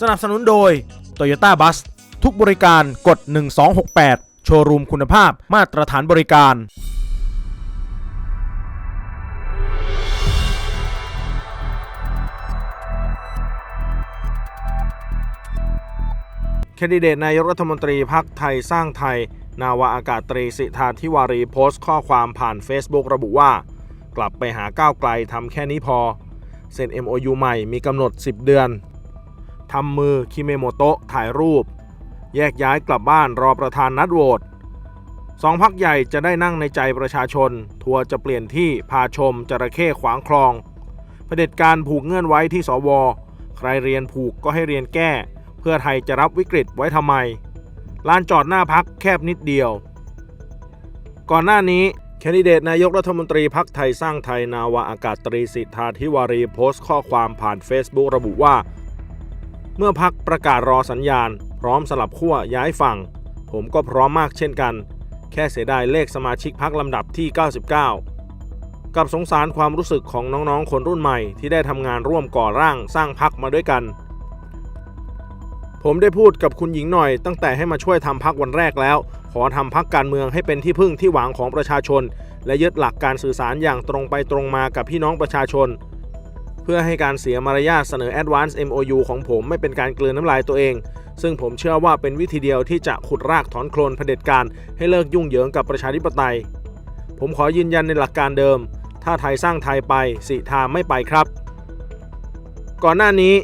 สนับสนุนโดย Toyota Bus ทุกบริการกด 1268 โชว์รูมคุณภาพมาตรฐานบริการ แคนดิเดตนายกรัฐมนตรีพักไทยสร้างไทย นาวาอากาศตรีสิทธาธิวารีโพสต์ข้อความผ่าน Facebook ระบุว่า กลับไปหาก้าวไกลทำแค่นี้พอเซ็น MOU ใหม่มีกำหนด 10 เดือน ทำมือคิเมโมโตะถ่ายรูป แยกย้ายกลับบ้านรอประธานนัดโหวตสองพักใหญ่จะได้นั่งในใจประชาชน ทัวร์จะเปลี่ยนที่พาชมจระเข้ขวางคลองเผด็จการผูกเงื่อนไว้ที่สว ใครเรียนผูกก็ให้เรียนแก้ เพื่อไทยจะรับวิกฤตไว้ทำไม ลานจอดหน้าพักแคบนิดเดียว ก่อนหน้านี้แคนดิเดตนายกรัฐมนตรีพักไทยสร้างไทยนาวาอากาศตรีสิทธาธิวารีโพสต์ข้อความผ่าน Facebook ระบุว่า เมื่อพักประกาศรอสัญญาณ พร้อมสลับขั้วย้ายฝั่ง ผมก็พร้อมมากเช่นกัน แค่เสียดายเลขสมาชิกพักลำดับที่ 99 กับสงสารความรู้สึกของน้องๆ คนรุ่นใหม่ที่ได้ทำงานร่วมก่อร่างสร้างพักมาด้วยกัน ผมได้พูดกับคุณหญิงหน่อย ตั้งแต่ให้มาช่วยทำพักวันแรกแล้ว ขอทำพักการเมืองให้เป็นที่พึ่งที่หวังของประชาชน และยึดหลักการสื่อสารอย่างตรงไปตรงมากับพี่น้องประชาชน เพื่อให้การเสียมารยาทเสนอ Advance MOU ของผมไม่เป็นการกลืนน้ำลายตัวเอง ซึ่งผมเชื่อว่าเป็นวิธีเดียวที่จะขุดรากถอนโคลนเผด็จการ ให้เลิกยุ่งเหยิงกับประชาธิปไตย ผมขอยืนยันในหลักการเดิม ถ้าไทยสร้างไทยไปสิทาไม่ไปครับ ก่อนหน้านี้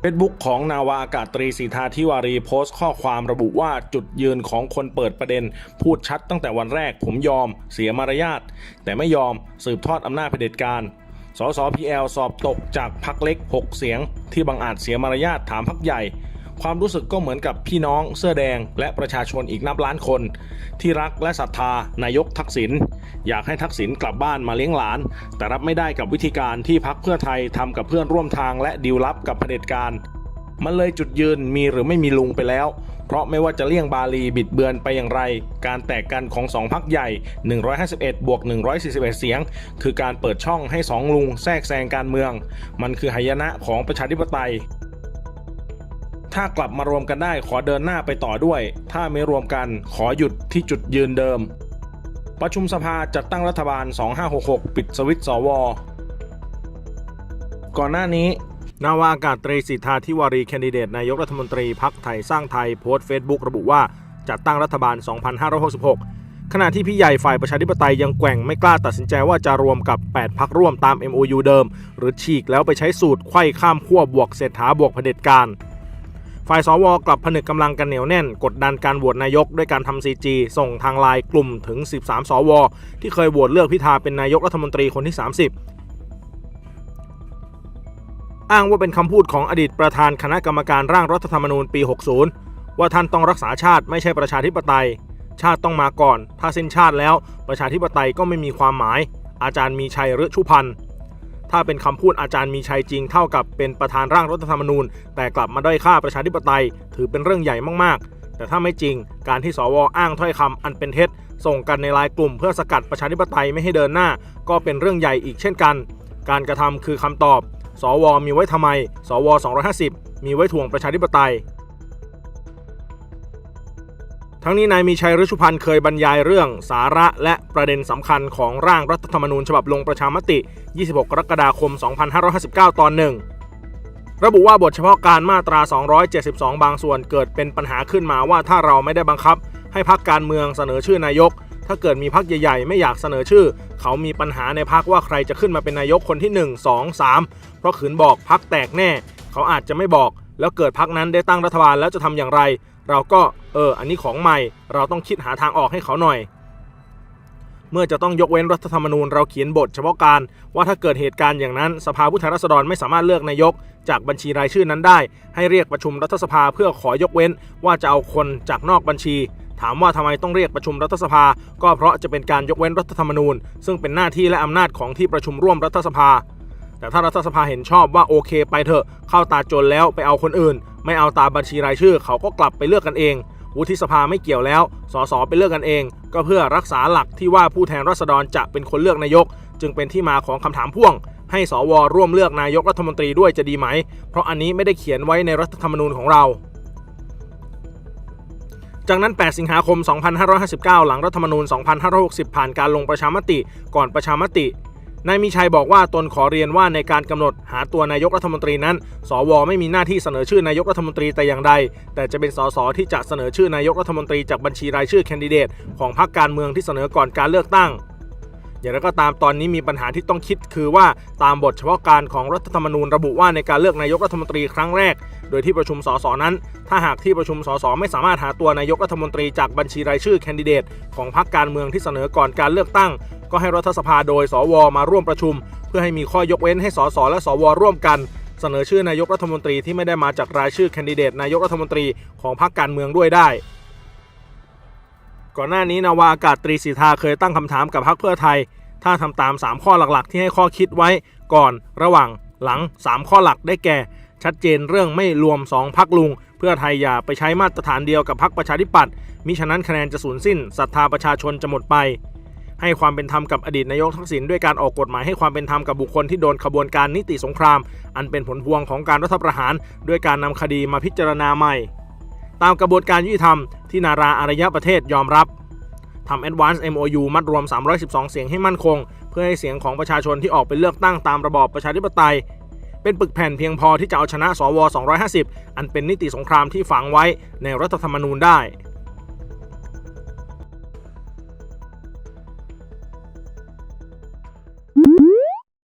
เฟซบุ๊กของนาวาอากาศตรีสีทาธิวารีโพสต์ข้อความระบุว่าจุดยืนของคนเปิดประเด็น พูดชัดตั้งแต่วันแรกผมยอม เสียมารยาทแต่ไม่ยอมสืบทอดอำนาจเผด็จการ สสพีแอลสอบตกจากพักเล็ก 6 เสียง ที่บังอาจเสียมารยาทถามพักใหญ่ ความรู้สึกก็เหมือนกับพี่น้องเสื้อแดง และประชาชนอีกนับล้านคน ที่รักและศรัทธานายกทักษิณอยากให้ทักษิณกลับบ้านมาเลี้ยงหลาน แต่รับไม่ได้กับวิธีการที่พักเพื่อไทยทำกับเพื่อนร่วมทางและดีลลับกับเผด็จการมันเลยจุดยืนมีหรือไม่มีลุงไปแล้ว เพราะไม่ว่าจะเลี่ยงบาลีบิดเบือนไปอย่างไร การแตกกันของสองพักใหญ่ 151 บวก 141 เสียง คือการเปิดช่องให้สองลุงแทรกแซงการเมือง มันคือหายนะของประชาธิปไตยถ้ากลับมารวมกันได้ขอเดินหน้าไปต่อด้วย ถ้าไม่รวมกันขอหยุดที่จุดยืนเดิม ประชุมสภาจัดตั้งรัฐบาล 2566 ปิดสวิตช์สว ก่อนหน้านี้ นาวาอากาศตรีสิทธาธิวารีแคนดิเดตนายกรัฐมนตรีพักไทยสร้างไทยโพสต์เฟซบุ๊กระบุว่าจัดตั้งรัฐบาล 2566 ขณะที่พี่ใหญ่ฝ่ายประชาธิปไตยยังแกว่งไม่กล้าตัดสินใจว่าจะรวมกับ 8 พักร่วมตาม MOU เดิม หรือฉีกแล้วไปใช้สูตรไขว้ข้ามขั้วบวกเศรษฐาบวกเผด็จการฝ่ายสวกลับผนึกกำลังกันเหนียวแน่น กดดันการโหวตนายกด้วยการทำซีจีส่งทางไลน์กลุ่มถึง 13 สว ที่เคยโหวตเลือกพิธาเป็นนายกรัฐมนตรีคนที่ 30 อ้างว่าเป็นคำพูดของอดีตประธานคณะกรรมการร่างรัฐธรรมนูญปี 60 ว่าท่านต้องรักษาชาติไม่ใช่ประชาธิปไตย ชาติต้องมาก่อน ถ้าสิ้นชาติแล้วประชาธิปไตยก็ไม่มีความหมาย อาจารย์มีชัยฤชุพันธ์ถ้าเป็นคำพูดอาจารย์มีชัยจริงเท่ากับเป็นประธานร่างรัฐธรรมนูญ แต่กลับมาด้อยค่าประชาธิปไตย ถือเป็นเรื่องใหญ่มากๆ แต่ถ้าไม่จริง การที่สวอ้างถ้อยคำอันเป็นเท็จ ส่งกันในลน์กลุ่มเพื่อสกัดประชาธิปไตยไม่ให้เดินหน้า ก็เป็นเรื่องใหญ่อีกเช่นกัน การกระทำคือคำตอบ สวมีไว้ทำไม สว 250 มีไว้ถ่วงประชาธิปไตย ทั้งนี้นายมีชัยฤชุพันธ์เคยบรรยายเรื่องสาระและประเด็นสำคัญของร่างรัฐธรรมนูญฉบับลงประชามติ 26 กรกฎาคม 2559 ตอนหนึ่งระบุว่าบทเฉพาะการมาตรา 272 บางส่วนเกิดเป็นปัญหาขึ้นมาว่าถ้าเราไม่ได้บังคับ ให้พักการเมืองเสนอชื่อนายก ถ้าเกิดมีพักใหญ่ๆ ไม่อยากเสนอชื่อ เขามีปัญหาในพักว่าใครจะขึ้นมาเป็นนายกคนที่ 1 2 3 เพราะขืนบอกพักแตกแน่ เขาอาจจะไม่บอก แล้วเกิดพักนั้นได้ตั้งรัฐบาลแล้วจะทำอย่างไร เราก็เออ อันนี้ของใหม่ เราต้องคิดหาทางออกให้เขาหน่อย เมื่อจะต้องยกเว้นรัฐธรรมนูญเราเขียนบทเฉพาะการว่าถ้าเกิดเหตุการณ์อย่างนั้น สภาผู้แทนราษฎรไม่สามารถเลือกนายก จากบัญชีรายชื่อนั้นได้ ให้เรียกประชุมรัฐสภาเพื่อขอยกเว้นว่าจะเอาคนจากนอกบัญชี ถามว่าทำไมต้องเรียกประชุมรัฐสภา ก็เพราะจะเป็นการยกเว้นรัฐธรรมนูญ ซึ่งเป็นหน้าที่และอำนาจของที่ประชุมร่วมรัฐสภา แต่ถ้ารัฐสภาเห็นชอบว่าโอเคไปเถอะ เข้าตาจนแล้วไปเอาคนอื่น ไม่เอาตาบัญชีรายชื่อ เขาก็กลับไปเลือกกันเองวุฒิสภาไม่เกี่ยวแล้ว สสไปเลือกกันเอง ก็เพื่อรักษาหลักที่ว่าผู้แทนราษฎรจะเป็นคนเลือกนายก จึงเป็นที่มาของคำถามพ่วง ให้สวร่วมเลือกนายกรัฐมนตรีด้วยจะดีไหม เพราะอันนี้ไม่ได้เขียนไว้ในรัฐธรรมนูญของเรา จากนั้น 8 สิงหาคม 2559 หลังรัฐธรรมนูญ 2560 ผ่านการลงประชามติก่อนประชามตินายมีชัยบอกว่าตนขอเรียนว่าในการกำหนดหาตัวนายกรัฐมนตรีนั้น สวไม่มีหน้าที่เสนอชื่อนายกรัฐมนตรีแต่อย่างใด แต่จะเป็นสสที่จะเสนอชื่อนายกรัฐมนตรีจากบัญชีรายชื่อแคนดิเดตของพรรคการเมืองที่เสนอก่อนการเลือกตั้ง อย่างไรก็ตามตอนนี้มีปัญหาที่ต้องคิดคือว่าตามบทเฉพาะการของรัฐธรรมนูญระบุว่าในการเลือกนายกรัฐมนตรีครั้งแรก โดยที่ประชุมสสนั้น ถ้าหากที่ประชุมสสไม่สามารถหาตัวนายกรัฐมนตรีจากบัญชีรายชื่อแคนดิเดตของพรรคการเมืองที่เสนอก่อนการเลือกตั้ง ก็ให้รัฐสภาโดยสวมาร่วมประชุม เพื่อให้มีข้อยกเว้นให้สสและสวร่วมกันเสนอชื่อนายกรัฐมนตรีที่ไม่ได้มาจากรายชื่อแคนดิเดตนายกรัฐมนตรีของพรรคการเมืองด้วยได้ ก่อนหน้านี้นาวาอากาศตรีสิทธาเคยตั้งคำถามกับพรรคเพื่อไทย ถ้าทำตาม 3 ข้อหลักๆ ที่ให้ข้อคิดไว้ก่อนระหว่างหลัง 3 ข้อหลักได้แก่ ชัดเจนเรื่องไม่รวม 2พักลุง เพื่อไทยอย่าไปใช้มาตรฐานเดียวกับพักประชาธิปัตย์มิฉะนั้นคะแนนจะสูญสิ้นศรัทธาประชาชนจะหมดไป ให้ความเป็นธรรมกับอดีตนายกทักษิณด้วยการออกกฎหมายให้ความเป็นธรรมกับบุคคลที่โดนขบวนการนิติสงคราม อันเป็นผลพวงของการรัฐประหาร ด้วยการนำคดีมาพิจารณาใหม่ ตามกระบวนการยุติธรรมที่นาราอารยประเทศยอมรับทำ Advance MOU มัดรวม 312 เสียงให้มั่นคง เพื่อให้เสียงของประชาชนที่ออกไปเลือกตั้งตามระบอบประชาธิปไตย เป็นปึกแผ่นเพียงพอที่จะเอาชนะสว 250 อันเป็นนิติสงครามที่ฝังไว้ในรัฐธรรมนูญได้